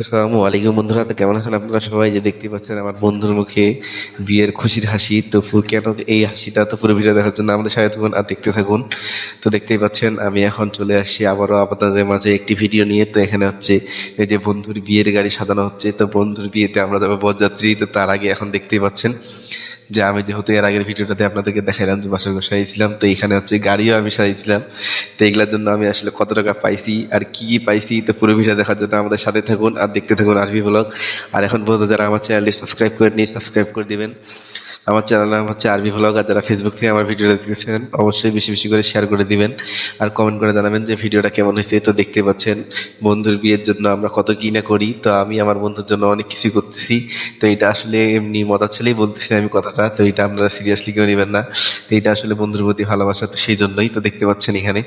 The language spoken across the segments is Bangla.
আসসালামু আলাইকুম বন্ধুরা, তো কেমন আছেন আপনারা সবাই? যে দেখতে পাচ্ছেন আমার বন্ধুর মুখে বিয়ের খুশির হাসি। তো কেন এই হাসিটা? তো পুরো ভিডিও দেখার জন্য আমাদের সাথে থাকুন আর দেখতে থাকুন। তো দেখতেই পাচ্ছেন, আমি এখন চলে আসছি আবারও আপনাদের মাঝে একটি ভিডিও নিয়ে। তো এখানে হচ্ছে এই যে বন্ধুর বিয়ের গাড়ি সাজানো হচ্ছে। তো বন্ধুর বিয়েতে আমরা যাব বরযাত্রী, তো তার আগে এখন দেখতেই পাচ্ছেন যে আমি যেহেতু এর আগের ভিডিওটাতে আপনাদেরকে দেখাইলাম যে বাসর ঘর সাজাইছিলাম তো এখানে হচ্ছে গাড়িও আমি সাজাইছিলাম। তো এগুলোর জন্য আমি আসলে কত টাকা পাইছি আর কি কি পাইছি, তো পুরো ভিডিও দেখার জন্য আমাদের সাথে থাকুন আর দেখতে থাকুন আরবি ব্লগ। আর এখন পর্যন্ত যারা আমার চ্যানেলটি সাবস্ক্রাইব করে নিয়ে সাবস্ক্রাইব করে দিবেন। আমার চ্যানেল নাম হচ্ছে আরবি ব্লগ আর যারা ফেসবুক থেকে আমার ভিডিওটা দেখেছেন অবশ্যই বেশি বেশি করে শেয়ার করে দিবেন। আর কমেন্ট করে জানাবেন যে ভিডিওটা কেমন হয়েছে। তো দেখতে পাচ্ছেন, বন্ধুর বিয়ের জন্য আমরা কত কি না করি। তো আমি আমার বন্ধুর জন্য অনেক কিছু করতেছি। তো এটা আসলে এমনি মজা ছেলেই বলতেছি আমি কথাটা। তো এটা আপনারা সিরিয়াসলি কেউ নেবেন না। তো এটা আসলে বন্ধুর প্রতি ভালোবাসা, তো সেই জন্যই তো দেখতে পাচ্ছেন এখানে।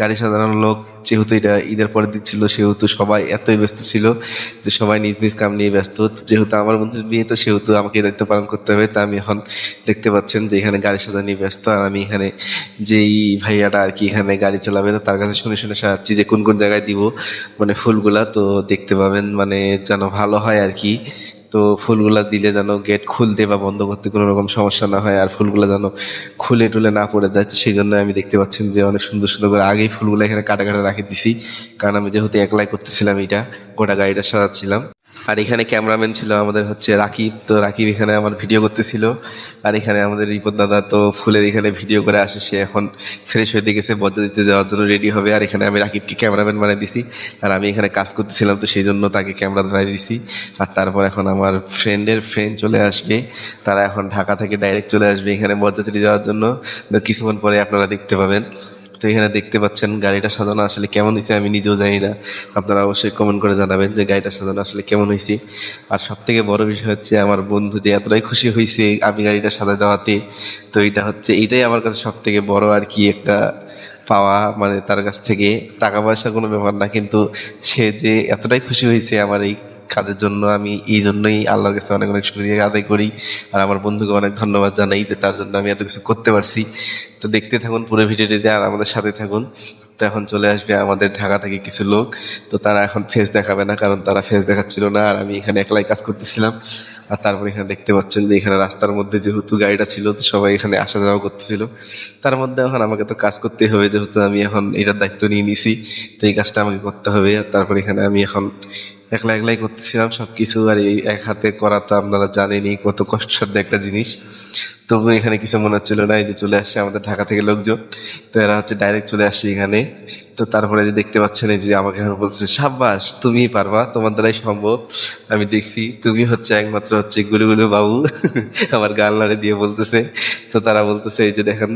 গাড়ি সাধারণ লোক, যেহেতু এটা ঈদের পরে দিন ছিল, সেহেতু সবাই এতই ব্যস্ত ছিল যে সবাই নিজ নিজ কাম নিয়ে ব্যস্ত। যেহেতু আমার বন্ধুর বিয়ে, তো সেহেতু আমাকে দায়িত্ব পালন করতে হবে। তা আমি এখন দেখতে পাচ্ছেন যে এখানে গাড়ি সাজা নিয়ে ব্যস্ত, আর আমি এখানে যেই ভাইয়াটা আর কি এখানে গাড়ি চালাবে তার কাছে শুনে শুনে সাজাচ্ছি যে কোন কোন জায়গায় দিব মানে ফুলগুলা, তো দেখতে পাবেন মানে যেন ভালো হয় আর কি। তো ফুলগুলা দিলে যেন গেট খুলতে বা বন্ধ করতে কোনো রকম সমস্যা না হয়, আর ফুলগুলা যেন খুলে টুলে না পড়ে যায় সেই জন্য আমি দেখতে পাচ্ছেন যে অনেক সুন্দর সুন্দর করে আগেই ফুলগুলো এখানে কাটা কাটা রাখি দিছি, কারণ আমি যেহেতু একলাই করতেছিলাম এটা, গোটা গাড়িটা সাজাচ্ছিলাম। আর এখানে ক্যামেরাম্যান ছিল আমাদের হচ্ছে রাকিব, তো রাকিব এখানে আমার ভিডিও করতেছিল। আর এখানে আমাদের রিপোর্ট দাদা, তো ফুলের এখানে ভিডিও করে আসে, সে এখন ফ্রেশ হয়ে গেছে বজ্জা দিতে যাওয়ার জন্য রেডি হবে। আর এখানে আমি রাকিবকে ক্যামেরাম্যান বানিয়ে দিছি, আর আমি এখানে কাজ করতেছিলাম, তো সেই জন্য তাকে ক্যামেরা ধরাই দিছি। আর তারপর এখন আমার ফ্রেন্ডের ফ্রেন্ড চলে আসবে, তারা এখন ঢাকা থেকে ডাইরেক্ট চলে আসবে এখানে বরযাত্রী যাওয়ার জন্য। কিছুক্ষণ পরে আপনারা দেখতে পাবেন। তো এখানে দেখতে পাচ্ছেন গাড়িটা সাজানো আসলে কেমন হয়েছে আমি নিজেও জানি না। আপনারা অবশ্যই কমেন্ট করে জানাবেন যে গাড়িটা সাজানো আসলে কেমন হয়েছে। আর সব থেকে বড় বিষয় হচ্ছে আমার বন্ধু যে এতটাই খুশি হয়েছে আমি গাড়িটা সাজা দেওয়াতে, তো এটা হচ্ছে, এটাই আমার কাছে সব থেকে বড় আর কি একটা পাওয়া মানে তার কাছ থেকে টাকা পয়সা কোনো ব্যাপার না, কিন্তু সে যে এতটাই খুশি হয়েছে আমার এই কাজের জন্য আমি এই জন্যই আল্লাহর কাছে অনেক অনেক শুক্রিয়া আদায় করি। আর আমার বন্ধুকে অনেক ধন্যবাদ জানাই যে তার জন্য আমি এত কিছু করতে পারছি। তো দেখতে থাকুন পুরো ভিডিওটিতে আর আমাদের সাথে থাকুন। তো এখন চলে আসবে আমাদের ঢাকা থেকে কিছু লোক। তো তারা এখন ফেস দেখাবে না, কারণ তারা ফেস দেখাচ্ছিল না, আর আমি এখানে একলাই কাজ করতেছিলাম। আর তারপর এখানে দেখতে পাচ্ছেন যে এখানে রাস্তার মধ্যে যেহেতু গাড়িটা ছিল, তো সবাই এখানে আসা যাওয়া করতেছিল। তার মধ্যে এখন আমাকে তো কাজ করতে হবে, যেহেতু আমি এখন এটার দায়িত্ব নিয়ে নিছি, তো এই কাজটা আমাকে করতে হবে। আর তারপর এখানে আমি এখন একলা একলাই করতেছিলাম সব কিছু আর এই এক হাতে করা তো আপনারা জানেনই কত কষ্টসাধ্য একটা জিনিস। তবু এখানে কিছু মনে হচ্ছিল না, এই যে চলে আসছে আমাদের ঢাকা থেকে লোকজন। তো এরা হচ্ছে ডাইরেক্ট চলে আসছে এখানে। তো তারপরে যে দেখতে পাচ্ছেন এই যে আমাকে এখন বলছে সাব্বাস তুমি পারবা, তোমার দ্বারাই সম্ভব। আমি দেখছি, তুমি হচ্ছে একমাত্র হচ্ছে গুলু গুলু বাবু, আমার গাল নাড়ে দিয়ে বলতেছে। তো তারা বলতেছে, এই যে দেখেন,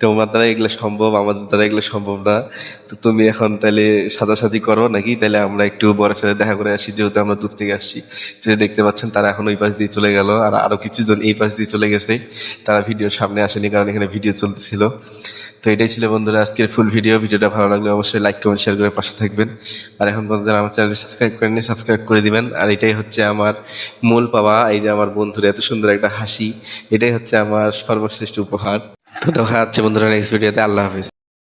তোমার দ্বারা এগুলো সম্ভব, আমাদের দ্বারা এগুলো সম্ভব না। তো তুমি এখন তাহলে সাজাসাজি করো নাকি? তাহলে আমরা একটু বরের সাথে দেখা করে আসি, যেহেতু আমরা দূর থেকে আসছি। যে দেখতে পাচ্ছেন, তারা এখন ওই পাশ দিয়ে চলে গেল। আর আরও কিছু জন এই পাশ দিয়ে চলে গেছে। তারা ভিডিওর সামনে আসেনি, কারণ এখানে ভিডিও চলতেছিল। তো এটাই ছিল বন্ধুরা আজকের ফুল ভিডিও ভিডিওটা ভালো লাগলে অবশ্যই লাইক কমেন্ট শেয়ার করে পাশে থাকবেন। আর এখন পর্যন্ত আমার চ্যানেলটি সাবস্ক্রাইব করেননি সাবস্ক্রাইব করে দিবেন। আর এটাই হচ্ছে আমার মূল পাওয়া, এই যে আমার বন্ধুরা এত সুন্দর একটা হাসি, এটাই হচ্ছে আমার সর্বশ্রেষ্ঠ উপহার। তো দেখা হচ্ছে বন্ধুরা নেক্সট ভিডিওতে আল্লাহ হাফিজ।